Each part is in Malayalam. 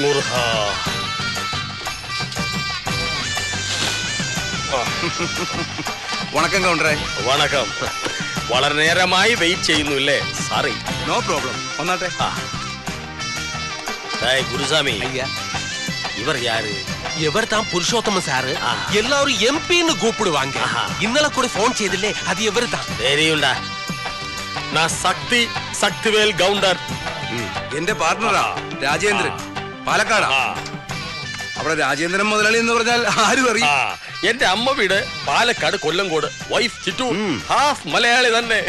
முருகா വണക്കം കൗണ്ടറെ വണക്കം വളരെ നേരമായി വെയിറ്റ് ചെയ്യുന്നു ഇല്ലേ സാറി നോ പ്രോബ്ലം വന്നാട്ടെ ഗുരുസ്വാമി ഇവർ യാര് എവിടത്താൻ പുരുഷോത്തമ സാറ് എല്ലാവരും എം പിന്ന് കൂപ്പിടുവാങ്ക ഇന്നലെ കൂടി ഫോൺ ചെയ്തില്ലേ അത് എവിടുത്താ ശരിയുണ്ടാ നാ ശക്തി ശക്തിവേൽ ഗൗണ്ടർ എന്റെ പാർട്ണറാ രാജേന്ദ്രൻ പാലക്കാടാ. അവിടെ രാജേന്ദ്രൻ മുതലാളി എന്ന് പറഞ്ഞാൽ ആരും ആ, എന്റെ അമ്മ വീട് പാലക്കാട് കൊല്ലംകോട്. വൈഫ് ചിറ്റു ഹാഫ് മലയാളി തന്നെ.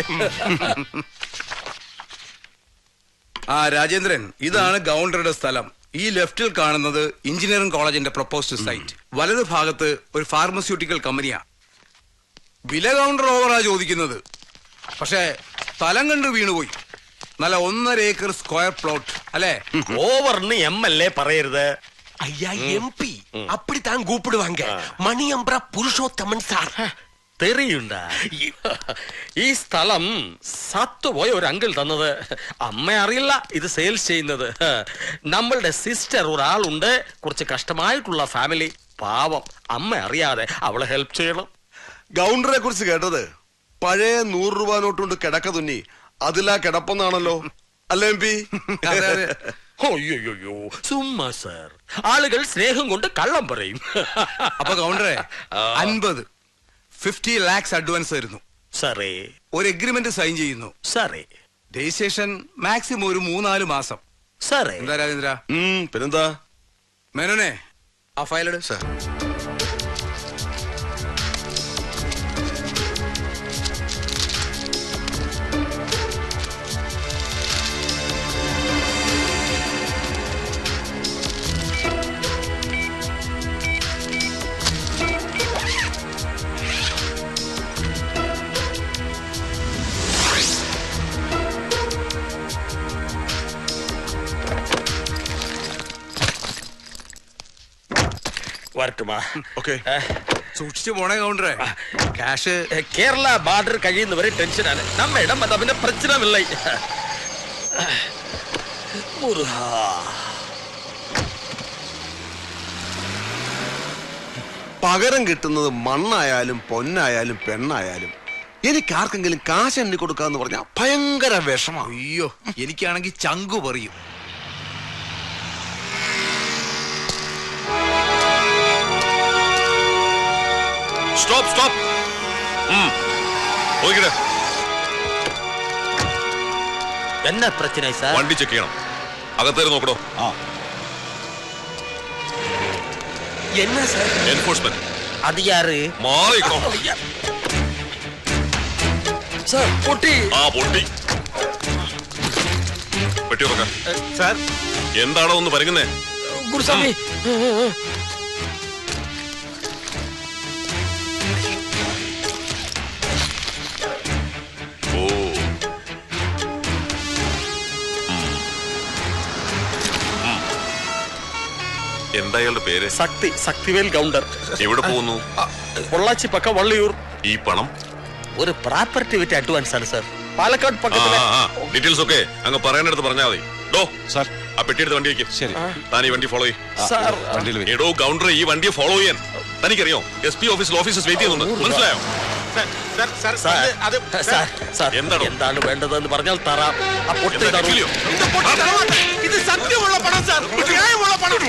ആ രാജേന്ദ്രൻ ഇതാണ് ഗൗണ്ടറുടെ സ്ഥലം. ഈ ലെഫ്റ്റിൽ കാണുന്നത് എഞ്ചിനീയറിംഗ് കോളേജിന്റെ പ്രൊപ്പോസ്ഡ് സൈറ്റ് വലത് ഭാഗത്ത് ഒരു ഫാർമസ്യൂട്ടിക്കൽ കമ്പനിയാ വില കൗണ്ടർ ഓവറാ ചോദിക്കുന്നത്. പക്ഷേ സ്ഥലം കണ്ട് വീണുപോയി. നല്ല ഒന്നര ഏക്കർ സ്ക്വയർ പ്ലോട്ട് അല്ലേ ഓവർന്ന് എം എൽ എ പറയരുത് ஐயா எம்பி அப்படித்தான் கூப்பிடுவாங்க மணியம்பரா புருஷோத்தமன் சார் തെറിയുണ്ടാ ഈ സ്ഥലം സത്തുപോയ ഒരു അങ്കിൾ തന്നത് അമ്മ അറിയില്ല ഇത് സെയിൽസ് ചെയ്യുന്നത് നമ്മളുടെ സിസ്റ്റർ ഒരാളുണ്ട് കുറച്ച് കഷ്ടമായിട്ടുള്ള ഫാമിലി പാവം അമ്മ അറിയാതെ അവളെ ഹെൽപ്പ് ചെയ്യണം ഗൗണ്ടറെ കുറിച്ച് കേട്ടത് പഴയ നൂറ് രൂപ നോട്ടുകൊണ്ട് കിടക്ക തുന്നി അതിലാ കിടപ്പെന്നാണല്ലോ. അല്ലേ എം പി? അതെ, അതെ. അയ്യോ സുമ്മാ സർ. ആളുകൾ സ്നേഹം കൊണ്ട് കള്ളം പറയും. അപ്പൊ കൗണ്ടറെ അൻപത് ഫിഫ്റ്റി ലാക്സ് അഡ്വാൻസ് തരുന്നു. സാറേ. ഒരു എഗ്രിമെന്റ് സൈൻ ചെയ്യുന്നു. സാറേ. രജിസ്ട്രേഷൻ മാക്സിമം ഒരു മൂന്നാൽ മാസം. സാറേ. എന്താ രാജേന്ദ്ര? പിന്നെന്താ? മേനോനെ ആ ഫയലെടു. സാർ. വരട്ടുമാ ഓക്കെ. സൂക്ഷിച്ചു പോണേ കൗണ്ടറെ. ക്യാഷ്. കേരള ബാർഡർ കഴിയുന്നവരെ ടെൻഷനാണ് നമ്മ ഇടം വന്ന പിന്നെ പ്രശ്നമില്ല. പകരം കിട്ടുന്നത് മണ്ണായാലും പൊന്നായാലും പെണ്ണായാലും എനിക്ക് ആർക്കെങ്കിലും കാശ് എണ്ണി കൊടുക്കാന്ന് പറഞ്ഞാൽ ഭയങ്കര വിഷമാണ് അയ്യോ എനിക്കാണെങ്കിൽ ചങ്കു പറയും. സ്റ്റോപ്പ് സ്റ്റോപ്പ് പോയിക്കട്ടെ. എന്നാ പ്രശ്നമായി സാർ? വണ്ടി ചെക്ക് ചെയ്യണം. അകത്തേര് നോക്കണോ എന്നാ സാർ? എൻഫോഴ്സ്മെന്റ് അത് യാറ്? മാറിക്കണോ സാർ പൊട്ടി. ആ പൊട്ടി. പെട്ടി തുറക്കാം. സാർ? എന്താണോ ഒന്ന് പരുങ്ങുന്നേ ഗുരുസ്വാമി. എന്താ അയാളുടെ പേര്? ശക്തി ശക്തിവേൽ കൗണ്ടർ എവിടെ പോകുന്നു? പൊള്ളാച്ചി പക്ക വള്ളിയൂർ. ഈ പണം? ഒരു പ്രോപ്പർട്ടി വിറ്റ് അഡ്വാൻസ് ആണ് സാർ പാലക്കാട് പക്കത്തിലെ ഡീറ്റെയിൽസ് ഒക്കെ അങ്ങ് പറയേണ്ടടുത്ത് പറഞ്ഞാൽ മതി. ഡോ സാർ ആ പെട്ടി എടുത്ത് വണ്ടി വയ്ക്കും ശരി. താൻ ഈ വണ്ടി ഫോളോ ചെയ്യും. സാർ എടോ കൗണ്ടർ ഈ വണ്ടിയെ ഫോളോ ചെയ്യാൻ. തനിക്കറിയോ? എസ് പി ഓഫീസിൽ ഓഫീസസ് വെയിറ്റ് ചെയ്യുന്നുണ്ട്. മനസ്സിലായോ? എന്താണ്? വേണ്ടതെന്ന് പറഞ്ഞാൽ തറാം. ഇത് സത്യമുള്ള പണം സാർ. ന്യായമുള്ള പണം.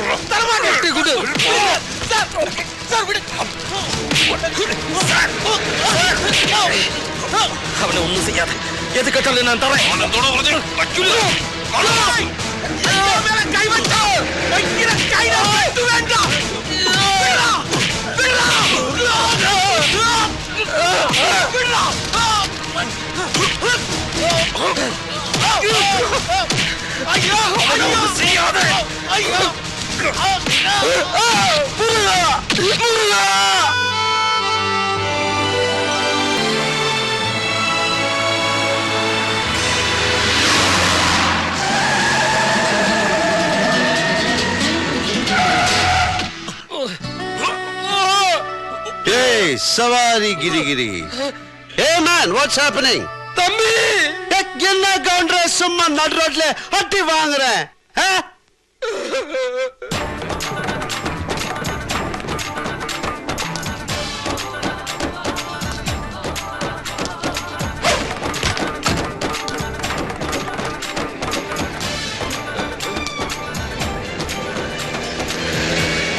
അവനെ ഒന്നും ചെയ്യാതെ എത് കെട്ടല്ലേ ഞാൻ തറേ? കൈവറ്റ കൈ വേണ്ട. ஐயோ ஐயோ செய்யாத giri. Hey, Savari Hey man, what's happening? Tambi! என்ன கவுண்டர் சும்மா நடு ரோட்ல அட்டி வாங்குற?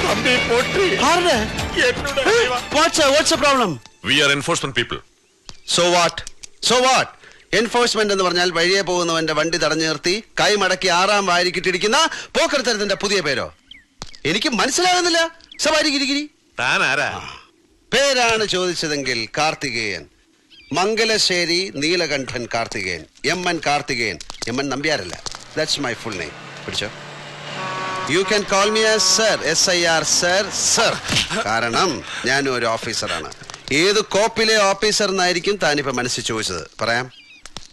தம்பி போற்றி. பாருங்க. என்னோட what's what's problem we are enforcement people so what so what enforcement എന്ന് പറഞ്ഞാൽ വഴിയെ പോകുന്നവന്റെ വണ്ടി തടഞ്ഞു നിർത്തി കൈ മടക്കി ആറാം വാരിക്കിട്ടിരിക്കുന്ന പോക്കരത്തരത്തിന്റെ പുതിയ പേരോ? എനിക്ക് മനസ്സിലാകുന്നില്ല. സവാരി ഗിരിഗിരി പേരാണ് ചോദിച്ചതെങ്കിൽ Karthikeyan. Mangalassery Neelakandan Karthikeyan. M N Karthikeyan. M N നമ്പ്യാരല്ല. That's my full name പിടിച്ചോ? You can call me sir S I R sir sir കാരണം ഞാനും ഒരു ഓഫീസറാണ് ഏത് കോപ്പിലെ ഓഫീസർ എന്നായിരിക്കും താനിപ്പോ മനസ്സിൽ ചോദിച്ചത്? പറയാം.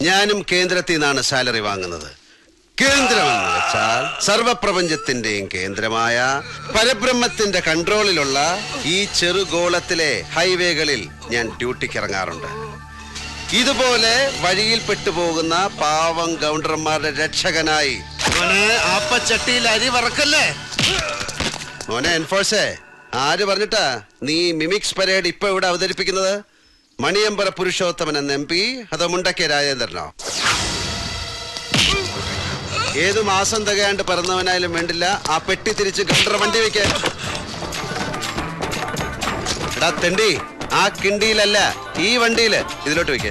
ഞാനും കേന്ദ്രത്തിൽ നിന്നാണ് സാലറി വാങ്ങുന്നത്. കേന്ദ്രമെന്ന് വെച്ചാൽ സർവപ്രപഞ്ചത്തിന്റെയും കേന്ദ്രമായ പരബ്രഹ്മത്തിന്റെ കൺട്രോളിലുള്ള ഈ ചെറുഗോളത്തിലെ ഹൈവേകളിൽ ഞാൻ ഡ്യൂട്ടിക്ക് ഇറങ്ങാറുണ്ട് ഇതുപോലെ വഴിയിൽ പെട്ടുപോകുന്ന പാവം ഗൗണ്ടർമാരുടെ രക്ഷകനായി ആപ്പച്ചട്ടിയിൽ അരി വറക്കല്ലേ? മോനെ എൻഫോഴ്സേ ആര് പറഞ്ഞിട്ടാ നീ മിമിക്സ് പരേഡ് ഇപ്പൊ ഇവിടെ അവതരിപ്പിക്കുന്നത്? മണിയമ്പറ പുരുഷോത്തമൻ എന്ന എം പി അതോ മുണ്ടക്കെ രാജേന്ദ്രനോ? ഏത് മാസം തികയാണ്ട് പിറന്നവനായാലും വേണ്ടില്ല ആ പെട്ടി തിരിച്ച് ഗണ്ടർ വണ്ടി വെക്കാൻ. തെണ്ടി ആ കിണ്ടിയിലല്ല ഈ വണ്ടിയിൽ ഇതിലോട്ട് വെക്ക.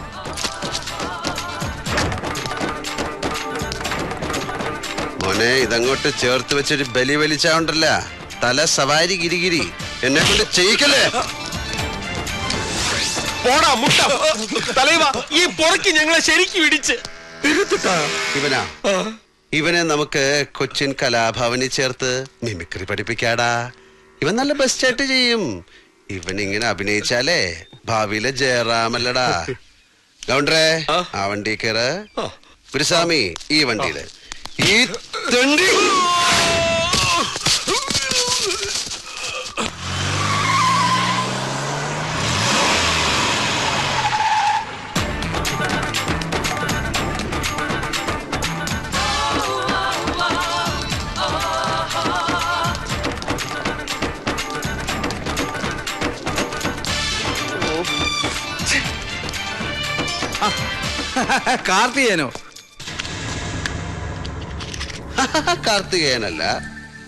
മോനെ ഇതങ്ങോട്ട് ചേർത്ത് വെച്ചൊരു ബലി വലിച്ചാണ്ടല്ല തല സവാരി ഗിരിഗിരി. എന്നെ കൊണ്ട് ചെയ്യിക്കല്ലേ? പോടാ മുട്ട. തലൈവ ഈ പൊറക്ക് ഞങ്ങളെ ശരിക്കും ഇടിച്ച്. ഇവനാ. ഇവനെ നമുക്ക് കൊച്ചിൻ കലാഭവനിൽ ചേർത്ത് മിമിക്രി പഠിപ്പിക്കാടാ. ഇവൻ നല്ല ബെസ്റ്റായിട്ട് ചെയ്യും. ഇവൻ ഇങ്ങനെ അഭിനയിച്ചാലേ ഭാവിയിലെ ജയറാമല്ലടാ. ഗൗണ്ടറേ ആ. വണ്ടി കയറ് ഗുരുസ്വാമി ഈ വണ്ടിയിൽ. ഈ തെണ്ടി കാർത്തികേനോ കാർത്തികേയനല്ല.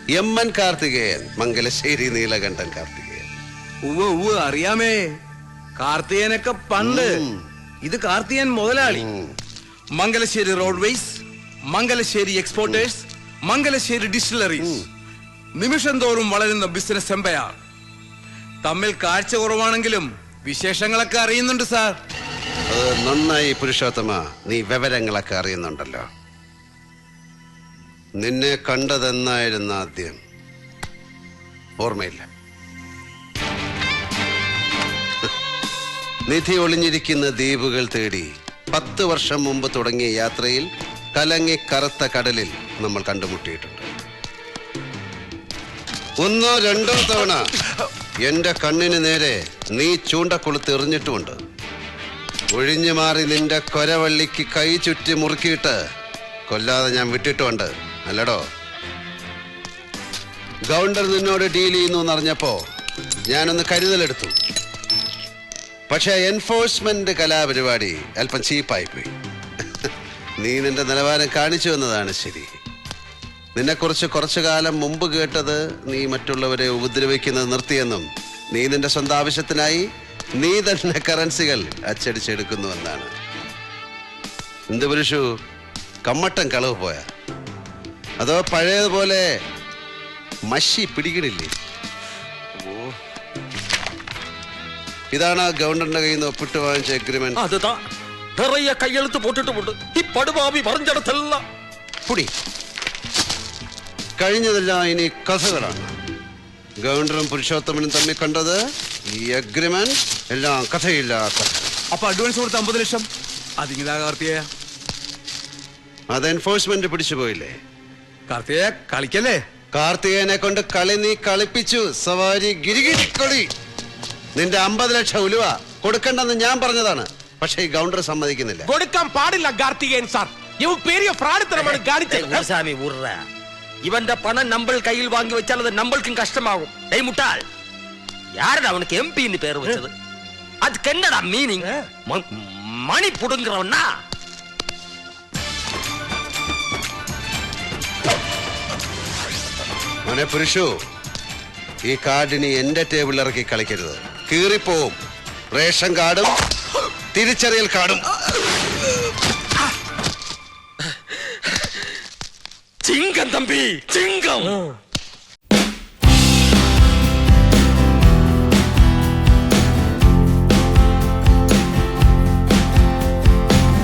M N Karthikeyan Mangalassery Neelakantan Karthikeyan. ഉവ്വ് ഉവ്വ് അറിയാമേ. കാർത്തികേനൊക്കെ പണ്ട് ഇത് കാർത്തികൻ മുതലാളി. Mangalassery roadways Mangalassery exporters Mangalassery distilleries. നിമിഷം തോറും വളരുന്ന ബിസിനസ് എംപയർ. തമ്മിൽ കാഴ്ച കുറവാണെങ്കിലും വിശേഷങ്ങളൊക്കെ അറിയുന്നുണ്ട് സാർ. നന്നായി പുരുഷോത്തമ നീ വിവരങ്ങളൊക്കെ അറിയുന്നുണ്ടല്ലോ. നിന്നെ കണ്ടതെന്നായിരുന്നു ആദ്യം. ഓർമ്മയില്ല. നിധി ഒളിഞ്ഞിരിക്കുന്ന ദ്വീപുകൾ തേടി പത്ത് വർഷം മുമ്പ് തുടങ്ങിയ യാത്രയിൽ കലങ്ങി കറുത്ത കടലിൽ നമ്മൾ കണ്ടുമുട്ടിയിട്ടുണ്ട്. ഒന്നോ രണ്ടോ തവണ എന്റെ കണ്ണിന് നേരെ നീ ചൂണ്ടക്കുളത്ത് എറിഞ്ഞിട്ടുമുണ്ട്. ഒഴിഞ്ഞു മാറി നിന്റെ കൊരവള്ളിക്ക് കൈ ചുറ്റി മുറുക്കിയിട്ട് കൊല്ലാതെ ഞാൻ വിട്ടിട്ടുണ്ട്. അല്ലടോ? ഗൗണ്ടർ നിന്നോട് ഡീൽ ചെയ്യുന്നു എന്നറിഞ്ഞപ്പോ ഞാനൊന്ന് കരുതലെടുത്തു. പക്ഷേ എൻഫോഴ്സ്മെന്റ് കലാപരിപാടി അല്പം ചീപ്പായി പോയി നീ നിന്റെ നിലവാരം കാണിച്ചു എന്നതാണ് ശരി. നിന്നെക്കുറിച്ച് കുറച്ചു കാലം മുമ്പ് കേട്ടത് നീ മറ്റുള്ളവരെ ഉപദ്രവിക്കുന്നത് നിർത്തിയെന്നും നീ നിന്റെ സ്വന്തം ആവശ്യത്തിനായി നീ തന്നെ കറൻസികൾ അച്ചടിച്ചെടുക്കുന്നുവെന്നാണ് എന്ത് പുരുഷു? കമ്മട്ടം കളവ് പോയ? അതോ പഴയതുപോലെ മഷി പിടികിടില്ലേ? ഇതാണ് ആ ഗവർണറിന്റെ കയ്യിൽ നിന്ന് ഒപ്പിട്ട് വാങ്ങിച്ച അഗ്രിമെന്റ് കയ്യെടുത്ത് പോട്ടിട്ട് ഈ പടുപാപി പറഞ്ഞിടത്തെല്ലാം പുടി കഴിഞ്ഞതെല്ലാം ഇനി കഥകളാണ്. ഗവർണറും പുരുഷോത്തമനും തമ്മിൽ കണ്ടത് ഈ അഗ്രിമെന്റ് എല്ലാം കഥയില്ല അപ്പൊ അഡ്വാൻസ് കൊടുത്ത അമ്പത് ലക്ഷം? അതിങ്ങതാ കാർത്തിയ അത് എൻഫോഴ്സ്മെന്റ് പിടിച്ചു പോയില്ലേ? കാർത്തിയ കളിക്കല്ലേ? കാർത്തികേനെ കൊണ്ട് കളി നീ കളിപ്പിച്ചു. സവാരി ഗിരിഗിരിക്കൊടി. നിന്റെ അമ്പത് ലക്ഷം ഉലുവ കൊടുക്കണ്ടെന്ന് ഞാൻ പറഞ്ഞതാണ്. പക്ഷെ ഈ ഗൗണ്ടർ സമ്മതിക്കുന്നില്ല. കൊടുക്കാൻ പാടില്ല കാർത്തികേൻ സാർ. ഇവൻ പേരിയ പ്രാണിത്തരമാണ് കാണിച്ചത്. ഇവന്റെ പണം നമ്മൾ കയ്യിൽ വാങ്ങി വെച്ചാൽ അത് നമ്മൾക്കും കഷ്ടമാകും. ഡേ മുട്ടാൽ അവനക്ക് എം പി പേര് വെച്ചത്? அதுக்கு என்னடா மீனிங் மணி புடுங்குறவனா മോനെ പുരുഷു ഈ കാർഡിനി എന്റെ ടേബിളിൽ ഇറക്കി കളിക്കരുത് കീറിപ്പോവും റേഷൻ കാർഡും തിരിച്ചറിയൽ കാർഡും ചിങ്കം തമ്പി ചിങ്കം